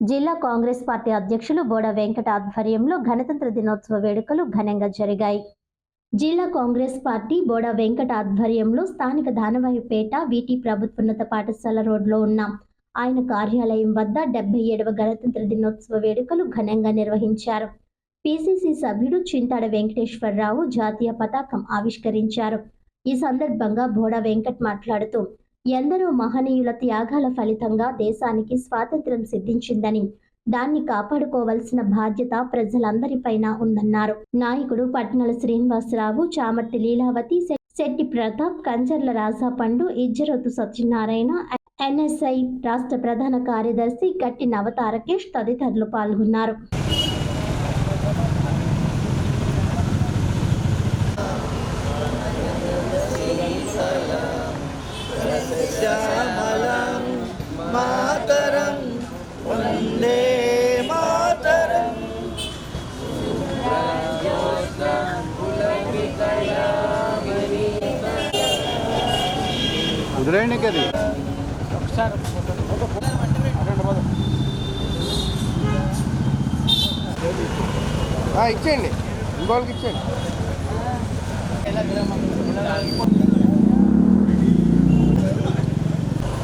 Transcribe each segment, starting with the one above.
జిల్లా కాంగ్రెస్ పార్టీ అధ్యక్షులు బోడ వెంకట ఆధ్వర్యంలో గణతంత్ర దినోత్సవ వేడుకలు ఘనంగా జరిగాయి. జిల్లా కాంగ్రెస్ పార్టీ బోడ వెంకట ఆధ్వర్యంలో స్థానిక దానవాయిపేట వీటి ప్రభుత్వోన్నత పాఠశాల రోడ్లో ఉన్న. ఆయన కార్యాలయం వద్ద డెబ్బై ఏడవ గణతంత్ర దినోత్సవ వేడుకలు ఘనంగా నిర్వహించారు. పిసిసి సభ్యుడు చింతాడ వెంకటేశ్వరరావు జాతీయ పతాకం ఆవిష్కరించారు. ఈ సందర్భంగా బోడ వెంకట్ మాట్లాడుతూ ఎందరో మహనీయుల త్యాగాల ఫలితంగా దేశానికి స్వాతంత్ర్యం సిద్ధించిందని దాన్ని కాపాడుకోవాల్సిన బాధ్యత ప్రజలందరిపైన ఉందన్నారు. నాయకుడు పట్నల శ్రీనివాసరావు చామర్తి లీలావతి శెట్టి ప్రతాప్ కంచర్ల రాజా పండు ఇజ్జరతు సత్యనారాయణ ఎన్ఎస్ఐ రాష్ట్ర ప్రధాన కార్యదర్శి గట్టి నవతారకేష్ తదితరులు పాల్గొన్నారు. కుదిరేయండి కది ఇచ్చేయండి ఇంకోళ్ళకి ఇచ్చేయండి.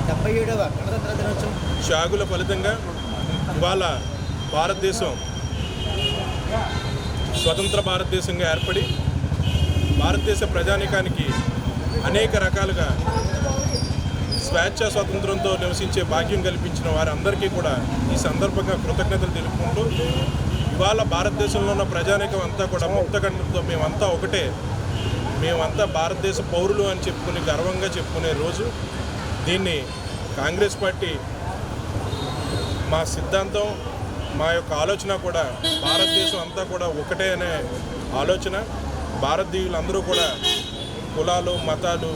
డెబ్బై ఏడవ గణతంత్ర దినోత్సవం షాగుల ఫలితంగా ఇవాళ భారతదేశం స్వతంత్ర భారతదేశంగా ఏర్పడి భారతదేశ ప్రజానీకానికి అనేక రకాలుగా స్వేచ్ఛ స్వాతంత్రంతో నివసించే భాగ్యం కల్పించిన వారందరికీ కూడా ఈ సందర్భంగా కృతజ్ఞతలు తెలుపుకుంటూ ఇవాళ భారతదేశంలో ఉన్న ప్రజానీకం అంతా కూడా ముక్తకంఠంతో మేమంతా ఒకటే. మేమంతా భారతదేశ పౌరులు అని చెప్పుకుని గర్వంగా చెప్పుకునే రోజు. దీన్ని కాంగ్రెస్ పార్టీ మా సిద్ధాంతం మా యొక్క ఆలోచన కూడా భారతదేశం అంతా కూడా ఒకటే అనే ఆలోచన. భారతీయులందరూ కూడా కులాలు మతాలు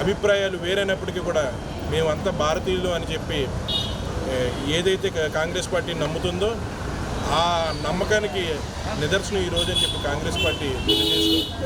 అభిప్రాయాలు వేరైనప్పటికీ కూడా మేమంతా భారతీయులు అని చెప్పి ఏదైతే కాంగ్రెస్ పార్టీ నమ్ముతుందో ఆ నమ్మకానికి నిదర్శనం ఈరోజు అని చెప్పి కాంగ్రెస్ పార్టీ తెలియజేస్తూ